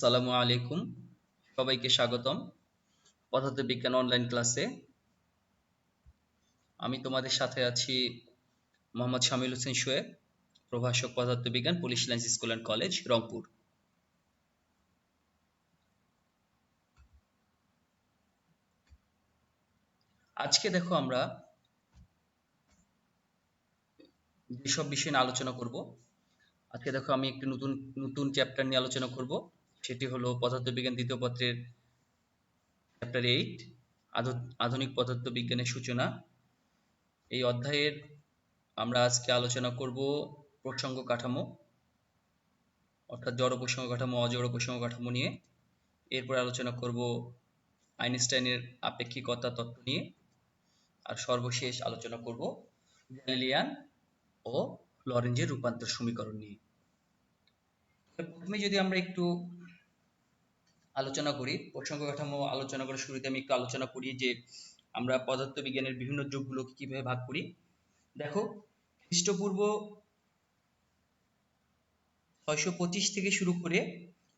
আসসালামু আলাইকুম। সবাইকে স্বাগতম পদার্থবিজ্ঞান অনলাইন ক্লাসে আমি তোমাদের সাথে আছি মোহাম্মদ শামিল হোসেন শোয়েব প্রভাষক পদার্থবিজ্ঞান police lines school and college Rangpur. আজকে দেখো আমরা যেসব বিষয় নিয়ে আলোচনা করব, আজকে দেখো আমি একটি নতুন নতুন চ্যাপ্টার নিয়ে আলোচনা করব। সেটি হলো পদার্থবিজ্ঞান দ্বিতীয় পত্রের চ্যাপ্টার এইট আধুনিক পদার্থবিজ্ঞানের সূচনা। এই অধ্যায়ের আমরা আজকে আলোচনা করব প্রসঙ্গ কাঠামো, অর্থাৎ জড় প্রসঙ্গ কাঠামো, অজড় প্রসঙ্গ কাঠামো নিয়ে। এরপর আলোচনা করব আইনস্টাইনের আপেক্ষিকতা তত্ত্ব নিয়ে। আর সর্বশেষ আলোচনা করব গ্যালিলিয়ান ও লরেঞ্জের রূপান্তর সমীকরণ নিয়ে। প্রথমে যদি আমরা একটু আলোচনা করি। প্রসঙ্গ কাঠামো আলোচনা করার শুরুতে আমি একটু আলোচনা করি যে আমরা পদার্থ বিজ্ঞানের বিভিন্ন যুগগুলোকে কীভাবে ভাগ করি। দেখো, খ্রিস্টপূর্ব ছয়শো পঁচিশ থেকে শুরু করে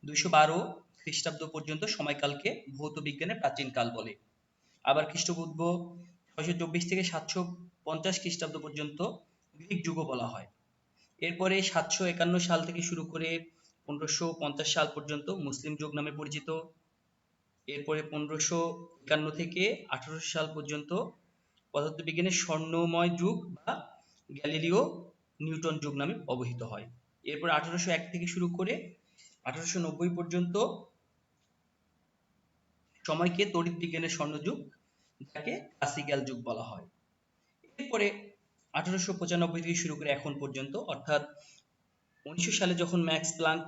দুইশো বারো খ্রিস্টাব্দ পর্যন্ত সময়কালকে ভৌত বিজ্ঞানের প্রাচীন কাল বলে। আবার খ্রিস্টপূর্ব ছয়শো চব্বিশ থেকে সাতশো পঞ্চাশ খ্রিস্টাব্দ পর্যন্ত গ্রিক যুগও বলা হয়। এরপরে সাতশো একান্ন সাল থেকে শুরু করে পনেরোশো পঞ্চাশ সাল পর্যন্ত মুসলিম যুগ নামে পরিচিত। এরপরে পনেরোশো একান্ন থেকে আঠারোশো সাল পর্যন্ত পদার্থবিজ্ঞানের স্বর্ণময় যুগ বা গ্যালিলিও নিউটন যুগ নামে অবহিত হয়। এরপর আঠারোশো এক থেকে শুরু করে আঠারোশো নব্বই পর্যন্ত সময়কে তড়িৎ বিজ্ঞানের স্বর্ণযুগ যাকে ক্লাসিক্যাল যুগ বলা হয়। এরপরে আঠারোশো পঁচানব্বই থেকে শুরু করে এখন পর্যন্ত, অর্থাৎ উনিশশো সালে যখন ম্যাক্স প্লাঙ্ক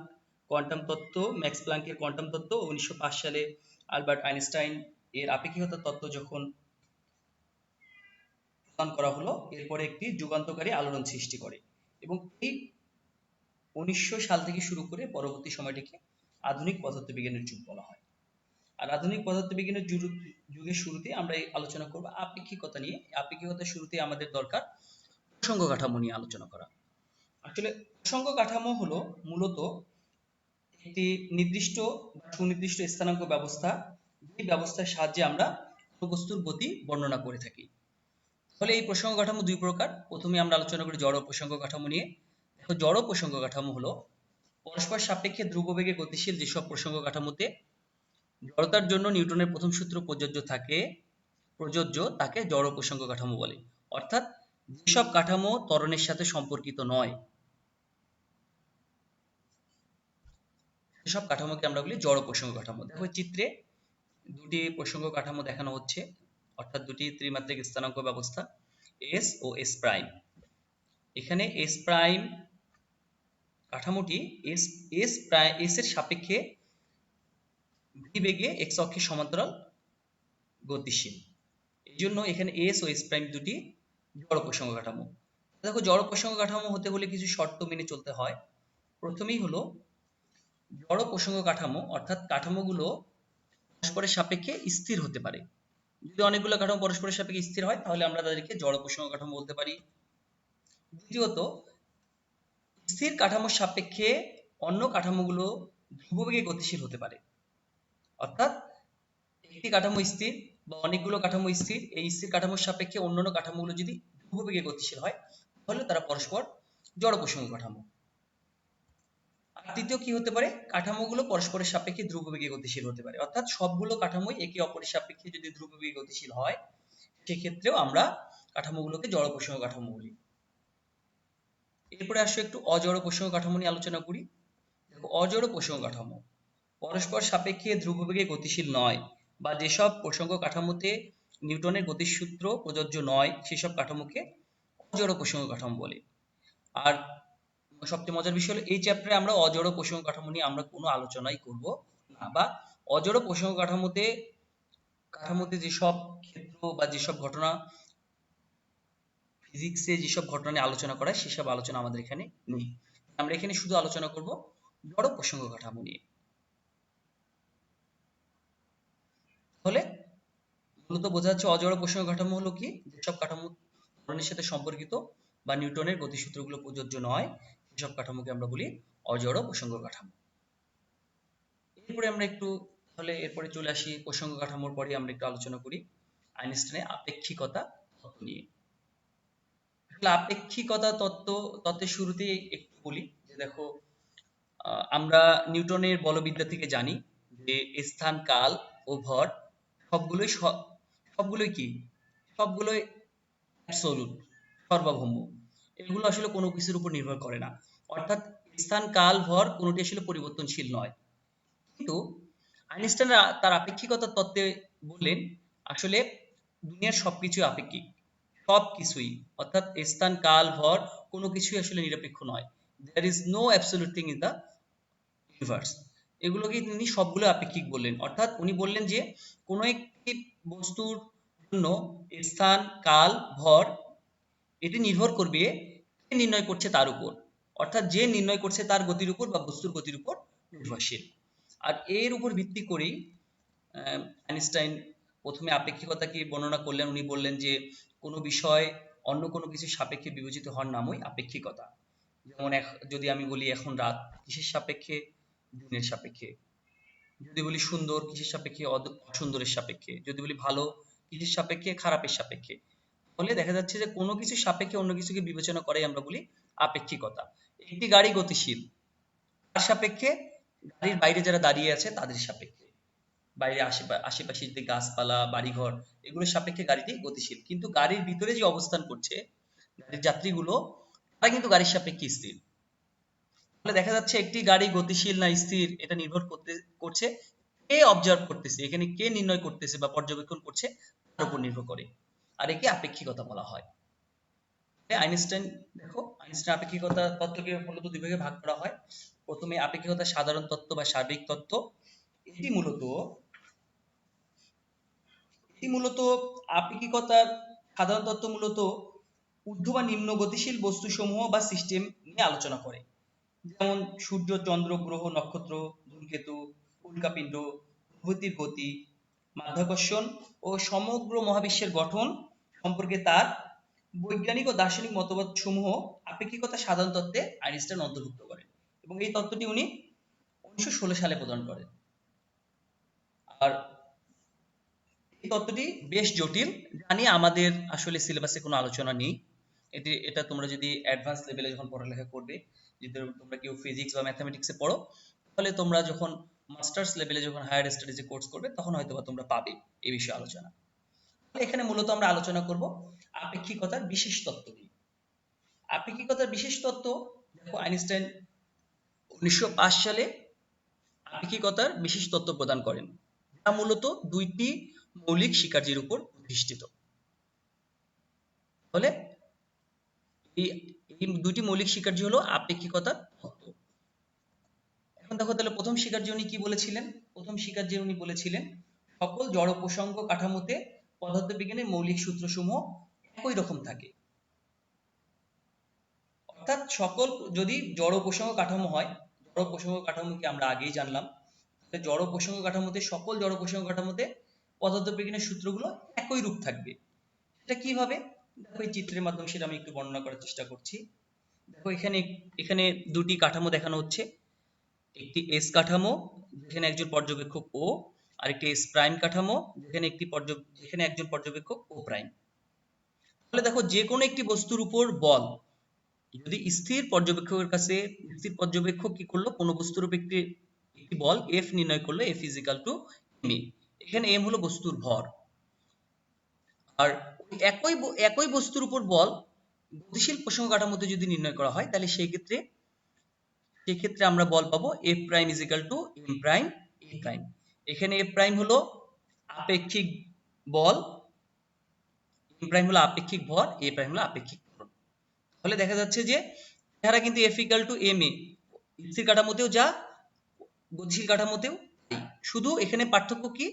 কোয়ান্টাম তত্ত্ব, ম্যাক্স প্লাঙ্কের কোয়ান্টাম তত্ত্ব উনিশশো সালে আলবার্ট আইনস্টাইন এর আপেক্ষিকতা তত্ত্ব যখন প্রদান করা হলো, এরপরে একটি যুগান্তকারী আলোড়ন সৃষ্টি করে এবং এই উনিশশো সাল থেকে শুরু করে পরবর্তী সময়টিকে আধুনিক পদার্থবিজ্ঞানের যুগ বলা হয়। আর আধুনিক পদার্থবিজ্ঞানের যুগের শুরুতে আমরা আলোচনা করব আপেক্ষিকতা নিয়ে। আপেক্ষিকতার শুরুতে আমাদের দরকার প্রসঙ্গ কাঠামো নিয়ে আলোচনা করা। আসলে প্রসঙ্গ কাঠামো হলো মূলত একটি নির্দিষ্ট সুনির্দিষ্ট স্থানাঙ্ক ব্যবস্থা যে ব্যবস্থার সাহায্যে আমরা বস্তুর গতি বর্ণনা করে থাকি। তাহলে এই প্রসঙ্গ কাঠামো দুই প্রকার। প্রথমে আমরা আলোচনা করি জড় প্রসঙ্গ কাঠামো নিয়ে। দেখো, জড় প্রসঙ্গ কাঠামো হলো পরস্পর সাপেক্ষে ধ্রুববেগে গতিশীল যেসব প্রসঙ্গ কাঠামোতে জড়তার জন্য নিউটনের প্রথম সূত্র প্রযোজ্য থাকে, প্রযোজ্য তাকে জড় প্রসঙ্গ কাঠামো বলে। অর্থাৎ যেসব কাঠামো ত্বরণের সাথে সম্পর্কিত নয় সেসব কাঠামোকে আমরা বলি জড় প্রসঙ্গ কাঠামো। দেখো চিত্রে দুটি প্রসঙ্গ কাঠামো দেখানো হচ্ছে, অর্থাৎ দুটি ত্রিমাত্রিক স্থানাঙ্ক ব্যবস্থা এস ও এস প্রাইম এখানে এস প্রাইম কাঠামোটি এস এস প্রাইম এস এর সাপেক্ষে ভি বেগে এক্স অক্ষের সমান্তরাল গতিশীল। এই জন্য এখানে এস ও এস প্রাইম দুটি জড় প্রসঙ্গ কাঠামো। দেখো জড় প্রসঙ্গ কাঠামো হতে হলে কিছু শর্ত মেনে চলতে হয়। প্রথমেই হলো জড় প্রসঙ্গ কাঠামো অর্থাৎ কাঠামোগুলো পরস্পরের সাপেক্ষে স্থির হতে পারে। যদি অনেকগুলো কাঠামো পরস্পরের সাপেক্ষে স্থির হয়, তাহলে আমরা তাদেরকে জড় প্রসঙ্গ কাঠামো বলতে পারি। দ্বিতীয়ত, স্থির কাঠামোর সাপেক্ষে অন্য কাঠামোগুলো ধ্রুববেগে গতিশীল হতে পারে। অর্থাৎ, একটি কাঠামো স্থির বা অনেকগুলো কাঠামো স্থির, এই স্থির কাঠামোর সাপেক্ষে অন্যান্য কাঠামোগুলো যদি ধ্রুববেগে গতিশীল হয়, তাহলে তারা পরস্পর জড় প্রসঙ্গ কাঠামো। আর তৃতীয় কি হতে পারে? কাঠামোগুলো পরস্পরের সাপেক্ষে ধ্রুববেগে গতিশীল হতে পারে। অর্থাৎ সবগুলো কাঠামোই একে অপরের সাপেক্ষে যদি ধ্রুববেগে গতিশীল হয়, সেক্ষেত্রেও আমরা কাঠামোগুলোকে জড় প্রসঙ্গ কাঠামো বলি। এরপরে আসো একটু অজড় প্রসঙ্গ কাঠামো নিয়ে আলোচনা করি। দেখো, অজড় প্রসঙ্গ কাঠামো পরস্পর সাপেক্ষে ধ্রুববেগে গতিশীল নয় বা যেসব প্রসঙ্গ কাঠামোতে নিউটনের গতিসূত্র প্রযোজ্য নয়, সেসব কাঠামোকে অজড় প্রসঙ্গ কাঠামো বলে। আর সবচেয়ে মজার বিষয় হলো এই চ্যাপ্টারে আমরা অজড় প্রসঙ্গ কাঠামো নিয়ে আমরা কোনো আলোচনাই করব না বা অজড় প্রসঙ্গ কাঠামোতে কাঠামোতে যেসব ক্ষেত্র বা যেসব ঘটনা ফিজিক্সে যেসব ঘটনা নিয়ে আলোচনা করা সেসব আলোচনা আমাদের এখানে নেই। আমরা এখানে শুধু আলোচনা করব জড় প্রসঙ্গ কাঠামো নিয়ে। তাহলে মূলত বোঝা যাচ্ছে অজড় প্রসঙ্গ কাঠামো হলো কি? যেসব কাঠামো ত্বরণের সাথে সম্পর্কিত বা নিউটনের গতিসূত্রগুলো প্রযোজ্য নয় সেসব কাঠামোকে আমরা বলি অজড় প্রসঙ্গ কাঠামো। এরপরে আমরা একটু তাহলে এরপরে চলে আসি প্রসঙ্গ কাঠামোর পরে আমরা একটু আলোচনা করি আইনস্টাইনের আপেক্ষিকতা তত্ত্ব নিয়ে। আসলে আপেক্ষিকতা তত্ত্ব, তত্ত্বের শুরুতেই একটু বলি যে দেখো আমরা নিউটনের বলবিদ্যা থেকে জানি যে স্থান, কাল ও ভর সবগুলোই সবগুলোই কি? সবগুলোই অ্যাবসলিউট সর্বভৌম। এগুলো আসলে কোনো কিছুর উপর নির্ভর করে না। অর্থাৎ স্থান, কাল, ভর কোনোটি আসলে পরিবর্তনশীল নয়। কিন্তু আইনস্টাইন তার আপেক্ষিকতার তত্ত্বে বললেন, আসলে দুনিয়ার সবকিছু আপেক্ষিক। সবকিছুই, অর্থাৎ স্থান, কাল, ভর কোনো কিছুই আসলে নিরপেক্ষ নয়। There is no absolute thing in the universe এগুলোকে তিনি সবগুলো আপেক্ষিক বললেন। অর্থাৎ উনি বললেন যে কোনো একটি বস্তুর জন্য স্থান, কাল, ভর এটি নির্ভর করবে কে নির্ণয় করছে তার উপর। অর্থাৎ যে নির্ণয় করছে তার গতির উপর বা বস্তুর গতির উপর নির্ভরশীল। আর এর উপর ভিত্তি করেই আইনস্টাইন প্রথমে আপেক্ষিকতাকে বর্ণনা করলেন। উনি বললেন যে, কোনো বিষয় অন্য কোনো কিছু সাপেক্ষে বিবেচিত হওয়ার নামই আপেক্ষিকতা। যেমন যদি আমি বলি এখন রাত, কিসের সাপেক্ষে? দিনের সাপেক্ষে। যদি বলি সুন্দর, কিসের সাপেক্ষে? অসুন্দরের সাপেক্ষে। যদি বলি ভালো, কিসের সাপেক্ষে? খারাপের সাপেক্ষে। ফলে দেখা যাচ্ছে যে কোনো কিছু সাপেক্ষে অন্য কিছুকে বিবেচনা করাই আমরা বলি আপেক্ষিকতা। একটি গাড়ি গতিশীল, তার সাপেক্ষে গাড়ির বাইরে যারা দাঁড়িয়ে আছে তাদের সাপেক্ষে। বাইরে আশেপা- আশেপাশে যে গাছপালা, বাড়িঘর, এগুলোর সাপেক্ষে গাড়িটি গতিশীল। কিন্তু গাড়ির ভিতরে যে অবস্থান করছে, গাড়ির যাত্রীগুলো, তারা কিন্তু গাড়ির সাপেক্ষে স্থির। তাহলে দেখা যাচ্ছে একটি গাড়ি গতিশীল না স্থির, এটা নির্ভর করতে, করছে, কে অবজার্ভ করতেছে, এখানে কে নির্ণয় করতেছে বা পর্যবেক্ষণ করছে, তার উপর নির্ভর করে। আর একে আপেক্ষিকতা বলা হয়। আইনস্টাইন, দেখো, আইনস্টাইন আপেক্ষিকতা তত্ত্বকে মূলত ভাগ করা হয়। প্রথমে আপেক্ষিকতা সাধারণ তত্ত্ব বা সার্বিক তত্ত্ব। এটি মূলত এটি মূলত আপেক্ষিকতার সাধারণ তত্ত্ব মূলত ঊর্ধ্ব বা নিম্ন গতিশীল বস্তুসমূহ বা সিস্টেম নিয়ে আলোচনা করে। যেমন সূর্য, চন্দ্র, গ্রহ, নক্ষত্র, ধূমকেতু উল্কাপিণ্ড প্রভৃতির গতি মাধ্যাকর্ষণ ও সমগ্র মহাবিশ্বের গঠন সম্পর্কে তার বৈজ্ঞানিক ও দার্শনিক মতবাদ সমূহ আপেক্ষিকতা সাধারণ তত্ত্বে আইনস্টাইন অন্তর্ভুক্ত করেন এবং এই তত্ত্বটি উনি উনিশশো ষোলো সালে প্রদান করেন। আর এই তত্ত্বটি বেশ জটিল, জানি আমাদের আসলে সিলেবাসে কোনো আলোচনা নেই। এটি, এটা তোমরা যদি অ্যাডভান্স লেভেলে যখন পড়ালেখা করবে, যদি তোমরা কেউ ফিজিক্স বা ম্যাথামেটিক্সে পড়ো, তাহলে তোমরা যখন মাস্টার্স লেভেলে যখন হায়ার স্টাডিজে কোর্স করবে, তখন হয়তো তোমরা পাবে এই বিষয়ে আলোচনা। এখানে মূলত আমরা আলোচনা করব আপেক্ষিকতার বিশেষ তত্ত্ব নিয়ে। আপেক্ষিকতার বিশেষ তত্ত্ব, দেখো আইনস্টাইন উনিশশো সালে আপেক্ষিকতার বিশেষ তত্ত্ব প্রদান করেন। যা মূলত দুইটি মৌলিক স্বীকার্যের উপর প্রতিষ্ঠিত। এই এই দুটি মৌলিক স্বীকার্য হলো আপেক্ষিকতার তত্ত্ব। এখন দেখো তাহলে প্রথম স্বীকার্য উনি কি বলেছিলেন? প্রথম স্বীকার্য উনি বলেছিলেন, সকল জড় প্রসঙ্গ কাঠামোতে পদার্থবিজ্ঞানের মৌলিক সূত্রসমূহ একই রকম থাকে। অর্থাৎ সকল যদি জড় প্রসঙ্গ কাঠামো হয়, জড় প্রসঙ্গ কাঠামোকে আমরা আগেই জানলাম জড় প্রসঙ্গ কাঠামোতে, সকল জড় প্রসঙ্গ কাঠামোতে পদার্থবিজ্ঞানের সূত্রগুলো একই রূপ থাকবে। সেটা কীভাবে? দেখো এই চিত্রের মাধ্যমে সেটা আমি একটু বর্ণনা করার চেষ্টা করছি। দেখো এখানে এখানে দুটি কাঠামো দেখানো হচ্ছে। একটি এস কাঠামো যেখানে একজন পর্যবেক্ষক ও আর একটি এস প্রাইম কাঠামো যেখানে একটি যেখানে একজন পর্যবেক্ষক ও প্রাইম তাহলে দেখো যে কোনো একটি বস্তুর উপর বল, যদি স্থির পর্যবেক্ষকের কাছে, স্থির পর্যবেক্ষক কি করল? কোনো বস্তুর উপর একটি একটি বল এফ নির্ণয় করল এফ ইজিক্যাল টু এম এখানে এম হলো বস্তুর ভর। আর একই একই বস্তুর উপর বল গতিশীল প্রসঙ্গ কাঠামোতে যদি নির্ণয় করা হয়, তাহলে সেই ক্ষেত্রে সেই ক্ষেত্রে আমরা বল পাবো F prime equal to M prime A prime এখানে এফ প্রাইম হলো আপেক্ষিক বল এম প্রাইম হলো আপেক্ষিক ভর এ প্রাইম হলো আপেক্ষিক ত্বরণ তাহলে দেখা যাচ্ছে যে এরা কিন্তু F equal to M A স্থির কাঠামোতেও যা, গতিশীল কাঠামোতেও। শুধু এখানে পার্থক্য কি?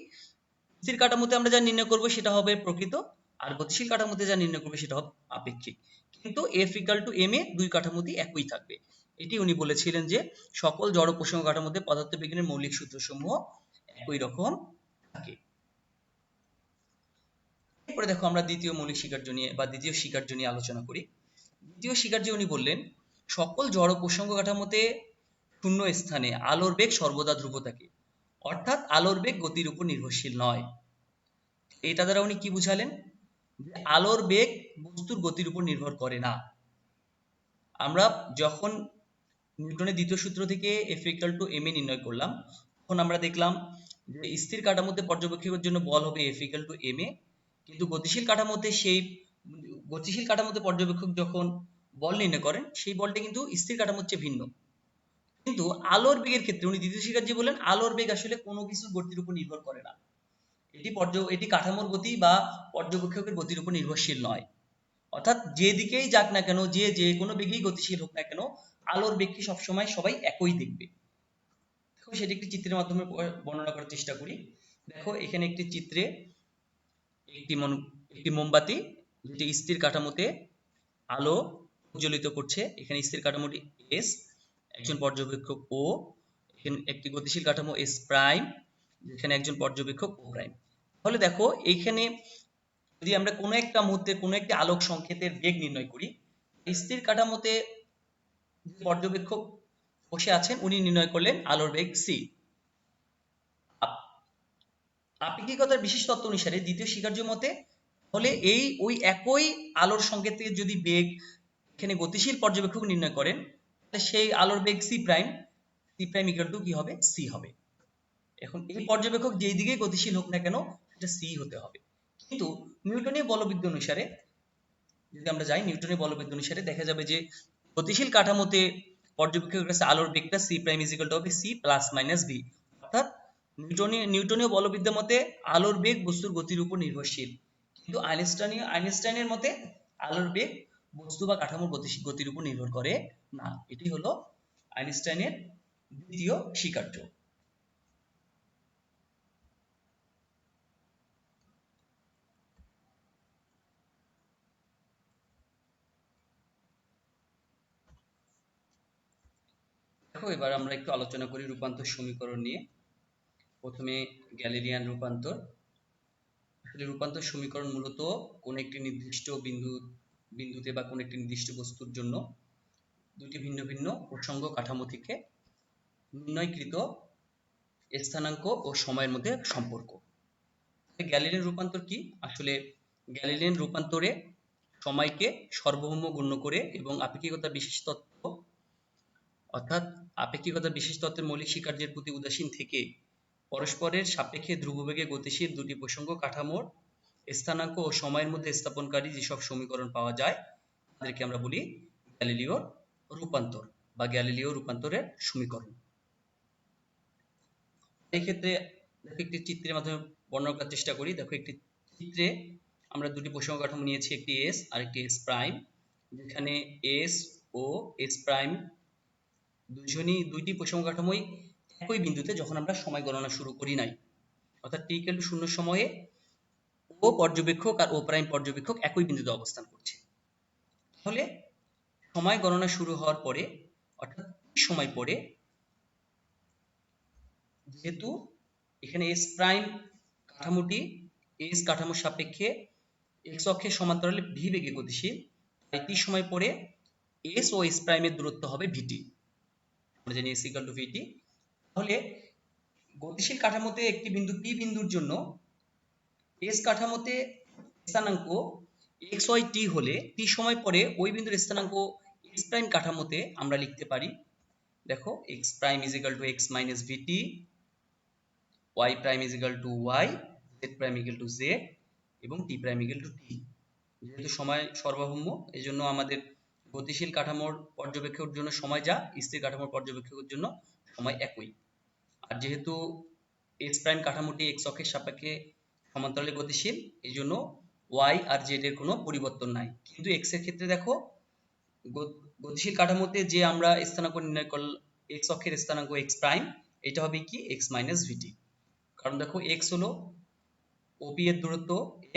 স্থির কাঠামোতে আমরা যা নির্ণয় করব সেটা হবে প্রকৃত, আর গতিশীল কাঠামোতে যা নির্ণয় করবে সেটা হবে আপেক্ষিক। কিন্তু F equal to M A দুই কাঠামোতেই একই থাকবে। এটি উনি বলেছিলেন যে সকল জড় প্রসঙ্গ কাঠামোতে পদার্থবিজ্ঞানের মৌলিক সূত্রসমূহ একই রকম থাকে। এরপরে দেখো আমরা দ্বিতীয় মৌলিক স্বীকার্য নিয়ে বা দ্বিতীয় স্বীকার্য নিয়ে আলোচনা করি। দ্বিতীয় স্বীকার্য উনি বললেন, সকল জড় প্রসঙ্গ কাঠামোতে শূন্য স্থানে আলোর বেগ সর্বদা ধ্রুব থাকে, অর্থাৎ আলোর বেগ গতির উপর নির্ভরশীল নয়। এটা দ্বারা উনি কি বুঝালেন? যে আলোর বেগ বস্তুর গতির উপর নির্ভর করে না। আমরা যখন নিউটনের দ্বিতীয় সূত্র থেকে F equal to M A নির্ণয় করলাম। তখন আমরা দেখলাম যে স্থির কাঠামোতে পর্যবেক্ষকের জন্য বল হবে F equal to M A. কিন্তু গতিশীল কাঠামোতে সেই গতিশীল কাঠামোতে পর্যবেক্ষক যখন বল নির্ণয় করেন, সেই বলটা কিন্তু স্থির কাঠামোর চেয়ে ভিন্ন। কিন্তু আলোর বেগের ক্ষেত্রে উনি দ্বিতীয় শিকারজি বলেন আলোর বেগ আসলে কোনো কিছু গতির উপর নির্ভর করে না। এটি পর্য, এটি কাঠামোর গতি বা পর্যবেক্ষকের গতির উপর নির্ভরশীল নয়। অর্থাৎ যেদিকেই যাক না কেন, যে যে কোনো বেগেই গতিশীল হোক না কেন আলোর বেগকে সবসময় সবাই একই দেখবে। দেখো সেটি একটি চিত্রের মাধ্যমে বর্ণনা করার চেষ্টা করি। দেখো, এখানে একটি চিত্রে একটি একটি মোমবাতি যেটি স্থির কাঠামোতে আলো উজ্জ্বলিত করছে। এখানে স্থির কাঠামোটি এস একজন পর্যবেক্ষক ও এখানে একটি গতিশীল কাঠামো এস প্রাইম যেখানে একজন পর্যবেক্ষক ও প্রাইম তাহলে দেখো, এইখানে যদি আমরা কোনো একটা মুহূর্তে কোনো একটি আলোক সংকেতের বেগ নির্ণয় করি স্থির কাঠামোতে পর্যবেক্ষক বসে আছেন, উনি নির্ণয় করলেন আলোর বেগ সি আপেক্ষিকতার বিশেষ তত্ত্ব অনুসারে দ্বিতীয় স্বীকার্য মতে হলে এই ওই একই আলোর সংকেতের যদি বেগ এখানে গতিশীল পর্যবেক্ষক নির্ণয় করেন, তাহলে সেই আলোর বেগ C prime C prime equal to কি হবে? সি হবে। এখন এই পর্যবেক্ষক যেই দিকে গতিশীল হোক না কেন, সেটা সি হতে হবে। কিন্তু নিউটনীয় বলবিদ্যা অনুসারে, যদি আমরা যাই, নিউটনের বলবিদ্যা অনুসারে দেখা যাবে যে গতিশীল কাঠামোতে পর্যবেক্ষকের কাছে আলোর বেগটা C prime is equal to হবে সি প্লাস মাইনাস ভি অর্থাৎ নিউটনীয় নিউটনীয় বলবিদ্যা মতে আলোর বেগ বস্তুর গতির উপর নির্ভরশীল। কিন্তু আইনস্টাইনীয়, আইনস্টাইনের মতে আলোর বেগ বস্তু বা কাঠামোর গতিশীল গতির উপর নির্ভর করে না। এটি হলো আইনস্টাইনের দ্বিতীয় স্বীকার্য। দেখো, এবার আমরা একটু আলোচনা করি রূপান্তর সমীকরণ নিয়ে। প্রথমে গ্যালিলিয়ান রূপান্তর। আসলে রূপান্তর সমীকরণ মূলত কোন একটি নির্দিষ্ট বিন্দু, বিন্দুতে বা কোন একটি নির্দিষ্ট বস্তুর জন্য দুটি ভিন্ন ভিন্ন প্রসঙ্গ কাঠামো থেকে নির্ণয়কৃত স্থানাঙ্ক ও সময়ের মধ্যে সম্পর্ক। গ্যালিলিয়ান রূপান্তর কি? আসলে গ্যালিলিয়ান রূপান্তরে সময়কে সর্বভৌম গণ্য করে এবং আপেক্ষিকতা বিশেষ তত্ত্ব অর্থাৎ আপেক্ষিকতা বিশেষ তত্ত্বের মৌলিক স্বীকার্যের প্রতি উদাসীন থেকে পরস্পরের সাপেক্ষে ধ্রুববেগে গতিশীল দুটি প্রসঙ্গ কাঠামোর স্থানাঙ্ক ও সময়ের মধ্যে স্থাপনকারী যেসব সমীকরণ পাওয়া যায় তাদেরকে আমরা বলি গ্যালিলিও রূপান্তর বা গ্যালিলিও রূপান্তরের সমীকরণ। এই ক্ষেত্রে দেখো একটি চিত্রের মাধ্যমে বর্ণনা করার চেষ্টা করি। দেখো একটি চিত্রে আমরা দুটি প্রসঙ্গ কাঠামো নিয়েছি, একটি এস আর একটি এস প্রাইম যেখানে এস ও এস প্রাইম দুজনই দুইটি প্রসঙ্গ কাঠামোই একই বিন্দুতে যখন আমরা সময় গণনা শুরু করি নাই। অর্থাৎ টি ইকুয়াল টু শূন্য সময়ে ও পর্যবেক্ষক আর ও প্রাইম পর্যবেক্ষক একই বিন্দুতে অবস্থান করছে। তাহলে সময় গণনা শুরু হওয়ার পরে অর্থাৎ সময় পরে যেহেতু এখানে এস প্রাইম কাঠামোটি এস কাঠামোর সাপেক্ষে এক্স অক্ষের সমান্তরালে ভি বেগে গতিশীল তাই টি সময় পরে এস ও এস প্রাইমের দূরত্ব হবে ভিটি আমরা জানি ইকাল টু ভিটি তাহলে গতিশীল কাঠামোতে একটি বিন্দু পি বিন্দুর জন্য এস কাঠামোতে স্থানাঙ্ক এক্স ওয়াই টি হলে টি সময় পরে ওই বিন্দুর স্থানাঙ্ক এক্স প্রাইম কাঠামোতে আমরা লিখতে পারি। দেখো X prime is to X minus VT Y prime is to Y Z prime equal to Z এবং T prime equal to T যেহেতু সময় সর্বভৌম এই জন্য আমাদের গতিশীল কাঠামোর পর্যবেক্ষকের জন্য সময় যা, স্থির কাঠামোর পর্যবেক্ষকের জন্য সময় একই। আর যেহেতু এস প্রাইম কাঠামোটি এক্স অক্ষের সাপেক্ষে সমান্তরালে গতিশীল এই জন্য ওয়াই আর জেড এর কোনো পরিবর্তন নাই। কিন্তু এক্সের ক্ষেত্রে দেখো গতিশীল কাঠামোতে যে আমরা স্থানাঙ্ক নির্ণয় করলাম এক্স অক্ষের স্থানাঙ্ক এক্স প্রাইম এটা হবে কি? এক্স মাইনাস ভিটি কারণ দেখো এক্স হলো ওপি এর দূরত্ব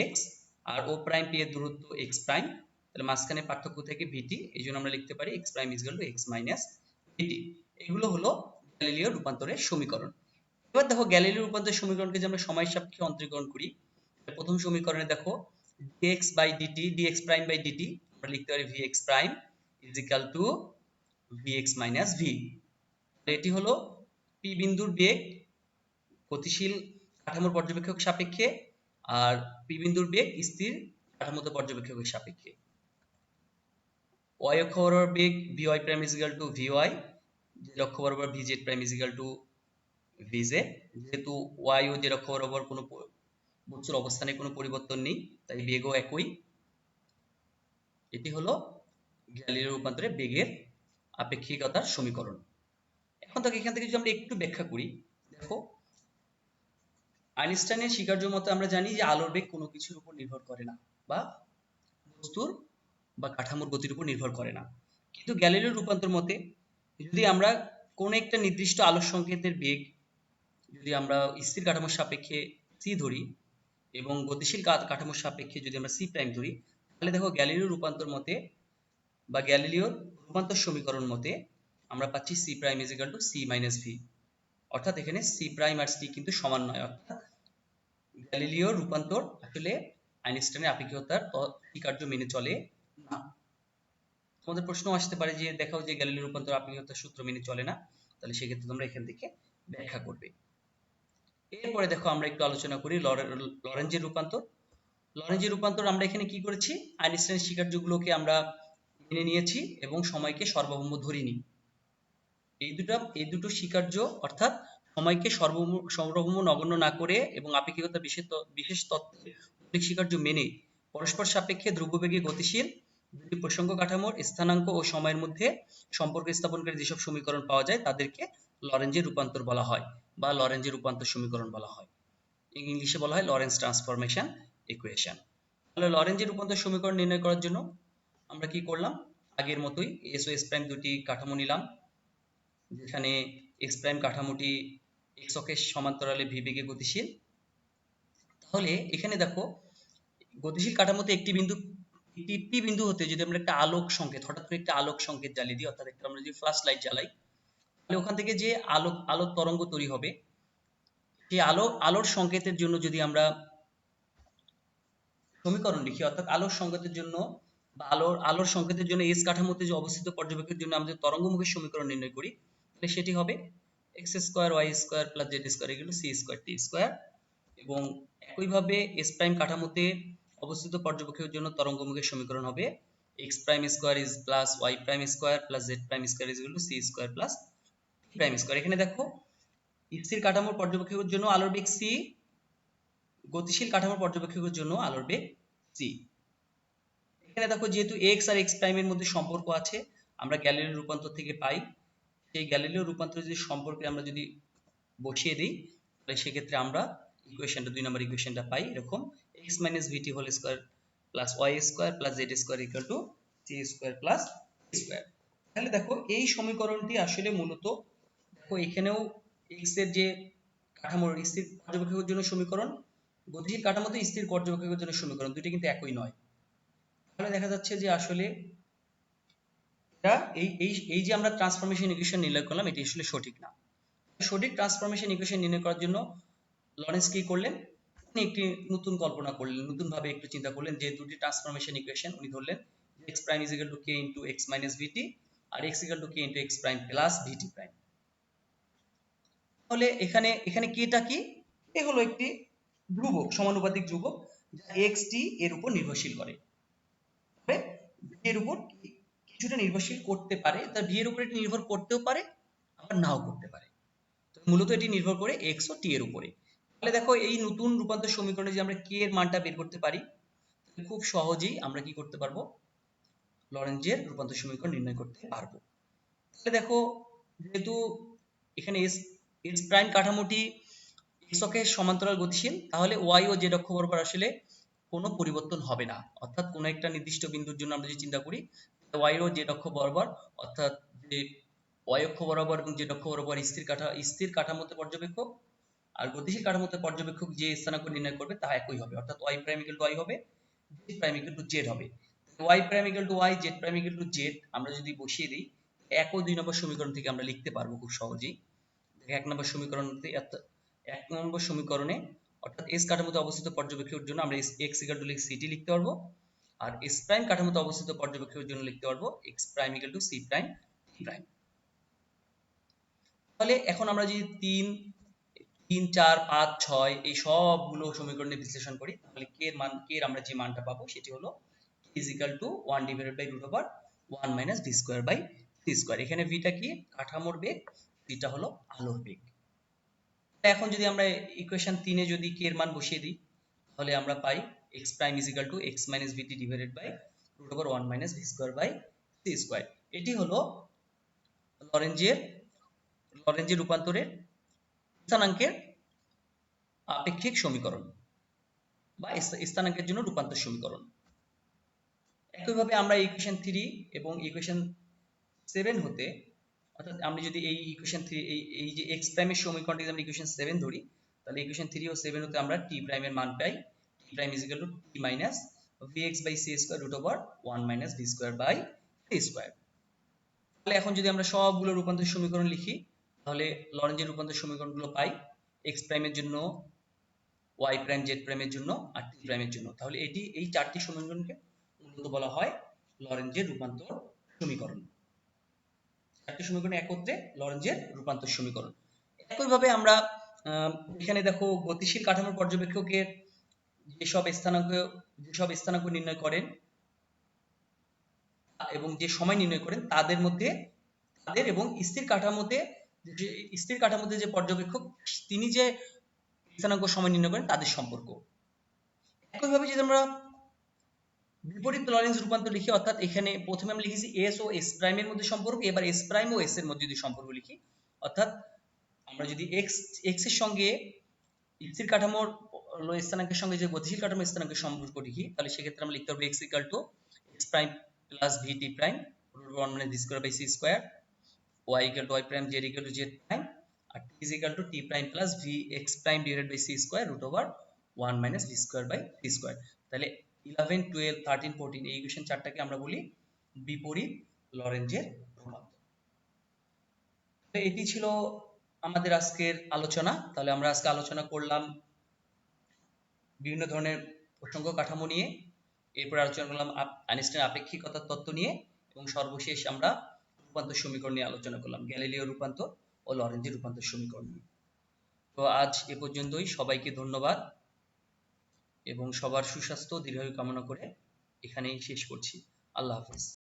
এক্স আর ও প্রাইম পি এর দূরত্ব এক্স প্রাইম তাহলে মাঝখানে পার্থক্য থেকে ভিটি এই জন্য আমরা লিখতে পারি X prime is to X minus VT এগুলো হলো গ্যালিলিও রূপান্তরের সমীকরণ। এবার দেখো গ্যালিলিও রূপান্তরের সমীকরণকে যে আমরা সময় সাপেক্ষে অন্তরীকরণ করি প্রথম সমীকরণে দেখো dx by dt, dx prime by dt, আমরা লিখতে পারি vx prime is equal to vx minus v এটি হলো p বিন্দুর বেগ গতিশীল কাঠামোর পর্যবেক্ষক সাপেক্ষে আর পি বিন্দুর বেগ স্থির কাঠামোতে পর্যবেক্ষকের সাপেক্ষে। ওয়াই অক্ষ বরাবর বেগ V Y prime equal to V Y Z অক্ষ বরাবর V Z prime equal to V Z যেহেতু ওয়াই ও জেড অক্ষ বরাবর কোনো বস্তুর অবস্থানে কোনো পরিবর্তন নেই, তাই বেগও একই। এটি হলো গ্যালিলিও রূপান্তরে বেগের আপেক্ষিকতার সমীকরণ। এখন তাকে এখান থেকে যদি আমরা একটু ব্যাখ্যা করি, দেখো, আইনস্টাইনের স্বীকার্য মতে আমরা জানি যে আলোর বেগ কোনো কিছুর উপর নির্ভর করে না, বা বস্তুর বা কাঠামোর গতির উপর নির্ভর করে না। কিন্তু গ্যালিলিও রূপান্তর মতে, যদি আমরা কোন একটা নির্দিষ্ট আলোর সংকেতের বেগ যদি আমরা স্থির কাঠামোর সাপেক্ষে সি ধরি এবং গতিশীল কাঠামোর সাপেক্ষে যদি আমরা সি প্রাইম ধরি, তাহলে দেখো গ্যালিলিও রূপান্তর মতে বা গ্যালিলিওর রূপান্তর সমীকরণ মতে আমরা পাচ্ছি C prime equal to C minus V অর্থাৎ এখানে সি প্রাইম আর সি কিন্তু সমান নয়। অর্থাৎ গ্যালিলিও রূপান্তর আসলে আইনস্টাইনের আপেক্ষিকতার কার্য মেনে চলে না। তোমাদের প্রশ্ন আসতে পারে যে, দেখাও যে গ্যালিলিও রূপান্তর আপেক্ষিকতার সূত্র মেনে চলে না, তাহলে সেক্ষেত্রে তোমরা এখান থেকে ব্যাখ্যা করবে। এরপরে দেখো আমরা একটু আলোচনা করি লরেঞ্জের রূপান্তর। লরেঞ্জের রূপান্তর আমরা এখানে কি করেছি? আইনস্টাইনের স্বীকার্যগুলোকে আমরা মেনে নিয়েছি এবং সময়কে সর্বভৌম ধরিনি। এই দুটো এই দুটো স্বীকার্য অর্থাৎ সময়কে সর্বভৌম সর্বভৌম নগণ্য না করে এবং আপেক্ষিকতা বিশেষ বিশেষ তত্ত্বের স্বীকার্য মেনে পরস্পর সাপেক্ষে দ্রব্যবেগে গতিশীল দুটি প্রসঙ্গ কাঠামোর স্থানাঙ্ক ও সময়ের মধ্যে সম্পর্ক স্থাপনকারী যেসব সমীকরণ পাওয়া যায়, তাদেরকে লরেঞ্জের রূপান্তর বলা হয় বা লরেঞ্জের রূপান্তর সমীকরণ বলা হয়। ইংলিশে বলা হয় লরেন্স ট্রান্সফরমেশন ইকুয়েশন তাহলে লরেঞ্জের রূপান্তর সমীকরণ নির্ণয় করার জন্য আমরা কি করলাম? আগের মতোই এস ও এস প্রাইম দুটি কাঠামো নিলাম, যেখানে এক্স প্রাইম কাঠামোটি এক্স অক্ষের সমান্তরালে ভি বেগে গতিশীল। তাহলে এখানে দেখো, গতিশীল কাঠামোতে একটি বিন্দু পি বিন্দু হতে যদি আমরা একটা আলোক সংকেত, হঠাৎ করে একটা আলোক সংকেত জ্বালিয়ে দিই, অর্থাৎ একটা আমরা যদি ফ্ল্যাশ লাইট জ্বালাই, তাহলে ওখান থেকে যে আলো আলোর তরঙ্গ তৈরি হবে, সেই আলো আলোর সংকেতের জন্য যদি আমরা সমীকরণ লিখি, অর্থাৎ আলোর সংকেতের জন্য বা আলোর আলোর সংকেতের জন্য এস কাঠামোতে যে অবস্থিত পর্যবেক্ষকের জন্য আমরা যে তরঙ্গমুখী সমীকরণ নির্ণয় করি, তাহলে সেটি হবে X square Y square plus Z square এগুলো সি স্কোয়ার টি স্কোয়ার এবং একইভাবে এস প্রাইম কাঠামোতে অবস্থিত পর্যবেক্ষকের জন্য তরঙ্গমুখী সমীকরণ হবে X prime square is plus Y prime square plus Z prime square is equal to C square plus prime square এখানে দেখো স্থির কাঠামোর পর্যবেক্ষকের জন্য আলোর বেগ সি গতিশীল কাঠামোর পর্যবেক্ষকের জন্য আলোর বেগ সি এখানে দেখো, যেহেতু এক্স আর এক্স প্রাইমের মধ্যে সম্পর্ক আছে, আমরা গ্যালিলিও রূপান্তর থেকে পাই। সেই গ্যালিলিও রূপান্তর যদি সম্পর্কে আমরা যদি বসিয়ে দিই, তাহলে সেক্ষেত্রে আমরা ইকুয়েশনটা দুই নম্বর ইকুয়েশনটা পাই এরকম। X minus VT whole square plus Y square plus Z square equal to C square plus square তাহলে দেখো, এই সমীকরণটি আসলে মূলত, দেখো, এখানেও এক্সের যে কাঠামোর স্থির পর্যবেক্ষকের জন্য সমীকরণ, গতিশীল কাঠামোতে স্থির পর্যবেক্ষকের জন্য সমীকরণ দুটি কিন্তু একই নয়। তাহলে দেখা যাচ্ছে যে আসলে এটা, এই এই এই যে আমরা ট্রান্সফরমেশন ইকুয়েশন নির্ণয় করলাম, এটি আসলে সঠিক না। সঠিক ট্রান্সফরমেশন ইকুয়েশন নির্ণয় করার জন্য লরেন্স কি করলেন? একটি নতুন কল্পনা করলেন নতুন ভাবে একটু চিন্তা করলেন যে দুটি ট্রান্সফরমেশন ইকুয়েশন উনি ধরলেন, x prime is equal to k into x minus vt আর x equal to k into x prime plus vt prime তাহলে এখানে এখানে কেটা কি? এ হলো একটি ধ্রুবক, সমানুপাতিক ধ্রুবক, যা x t এর উপর নির্ভরশীল করে। তবে এর উপর কিছুটা নির্ভরশীল করতে পারে তার v এর উপর এটি নির্ভর করতেও পারে, আবার নাও করতে পারে। মূলত এটি নির্ভর করে x ও t এর উপরে। তাহলে দেখো এই নতুন রূপান্তর সমীকরণে যে আমরা k এর মানটা বের করতে পারি খুব সহজেই আমরা কি করতে পারব? লরেঞ্জের রূপান্তর সমীকরণ নির্ণয় করতে পারব। তাহলে দেখো, যেহেতু এখানে s s প্রাইম কাঠামোটি x অক্ষের সমান্তরাল গতিশীল, তাহলে y ও z অক্ষ বরাবর আসলে কোনো পরিবর্তন হবে না। অর্থাৎ কোনো একটা নির্দিষ্ট বিন্দুর জন্য আমরা যদি চিন্তা করি ওয়াই ও z অক্ষ বরাবর, অর্থাৎ যে y অক্ষ বরাবর এবং z অক্ষ বরাবর স্থির কাঠা, স্থির কাঠামোতে পর্যবেক্ষক আর গতিশীল কাঠামোতে পর্যবেক্ষক যে স্থানাঙ্ক নির্ণয় করবে তা একই হবে। অর্থাৎ y prime equal to y হবে, z prime equal to z হবে। y prime equal to y, z prime equal to z, আমরা যদি বসিয়ে দিই, এক ও দুই নম্বর সমীকরণ থেকে আমরা লিখতে পারব খুব সহজেই। এক নম্বর সমীকরণতে এত- এক নম্বর সমীকরণে অর্থাৎ s কাঠামোতে অবস্থিত পর্যবেক্ষকের জন্য আমরা x ইকুয়াল টু ct লিখতে পারব, আর s প্রাইম কাঠামোতে অবস্থিত পর্যবেক্ষকের জন্য লিখতে পারব x prime equal to c prime prime তাহলে এখন আমরা যদি তিন তিন, চার, পাঁচ, ছয়, এই সবগুলো সমীকরণে বিশ্লেষণ করি, তাহলে কে মান, কে আমরা যে মানটা পাবো সেটি হলো equal to one divided by root over one minus V square by C square এখানে ভিটা কি? কাঠামোর বেগ ভিটা হলো আলোর বেগ। এখন যদি আমরা ইকুয়েশন তিনে যদি কে এর মান বসিয়ে দিই, তাহলে আমরা পাই X prime equal to X minus VT divided by root over one minus V square by C square এটি হলো লরেঞ্জের লরেঞ্জের রূপান্তরের স্থানাঙ্কের আপেক্ষিক সমীকরণ বা স্থানাঙ্কের জন্য রূপান্তর সমীকরণ। একইভাবে আমরা ইকুয়েশন থ্রি এবং ইকুয়েশন সেভেন হতে, অর্থাৎ আমরা যদি এই ইকুয়েশন থ্রি এই এই যে এক্স প্রাইমের সমীকরণটি আমরা ইকুয়েশন সেভেন ধরি, তাহলে ইকুয়েশন থ্রি ও সেভেন হতে আমরা টি প্রাইমের মান পাই। T prime is equal to T minus V X by C square root over one minus V square by C square তাহলে এখন যদি আমরা সবগুলো রূপান্তর সমীকরণ লিখি তাহলে লরেঞ্জের রূপান্তর সমীকরণগুলো পাই এক্স প্রাইমের জন্য ওয়াই প্রাইম জেড প্রাইমের জন্য, আর টি প্রাইমের জন্য। তাহলে এটি, এই চারটি সমীকরণকে মূলত বলা হয় লরেঞ্জের রূপান্তর সমীকরণ। চারটি সমীকরণ একত্রে লরেঞ্জের রূপান্তর সমীকরণ। একইভাবে আমরা এখানে দেখো গতিশীল কাঠামোর পর্যবেক্ষকের যেসব স্থানাঙ্ক যেসব স্থানাঙ্ক নির্ণয় করেন, এবং যে সময় নির্ণয় করেন, তাদের মধ্যে, তাদের এবং স্থির কাঠামোতে যে স্থির কাঠামোতে যে পর্যবেক্ষক, তিনি যে স্থানাঙ্ক সময় নির্ণয় করেন তাদের সম্পর্ক। একইভাবে যদি আমরা বিপরীত লরেন্স রূপান্তর লিখি, অর্থাৎ এখানে প্রথমে আমরা লিখেছি এস ও এস প্রাইমের মধ্যে সম্পর্ক, এবার এস প্রাইম ও এস এর মধ্যে যদি সম্পর্ক লিখি, অর্থাৎ আমরা যদি এক্স এক্সের সঙ্গে স্থির কাঠামোর স্থানাঙ্কের সঙ্গে যে গতিশীল কাঠামোর স্থানাঙ্কের সম্পর্ক লিখি, তাহলে সেক্ষেত্রে আমরা লিখতে পারব X equal to X prime plus V T prime root one মানে V square by C square Y equal to Y prime Z equal to Z prime আর T is equal to T prime plus V X prime divided by C square root over one minus V square by C square তাহলে eleven twelve thirteen fourteen এই equation চারটাকে আমরা বলি বিপরীত লরেঞ্জের রূপান্তর তো এটি ছিল আমাদের আজকের আলোচনা। তাহলে আমরা আজকে আলোচনা করলাম বিভিন্ন ধরনের প্রসঙ্গ কাঠামো নিয়ে। এরপর আলোচনা করলাম আইনস্টাইন আপেক্ষিকতার তত্ত্ব নিয়ে। এবং সর্বশেষ আমরা রূপান্তর সমীকরণ নিয়ে আলোচনা করলাম, গ্যালিলিও রূপান্তর ও লরেঞ্জের রূপান্তর সমীকরণ নিয়ে। তো আজ এ পর্যন্তই, সবাইকে ধন্যবাদ এবং সবার সুস্বাস্থ্য, দীর্ঘায়ু কামনা করে এখানেই শেষ করছি। আল্লাহ হাফিজ।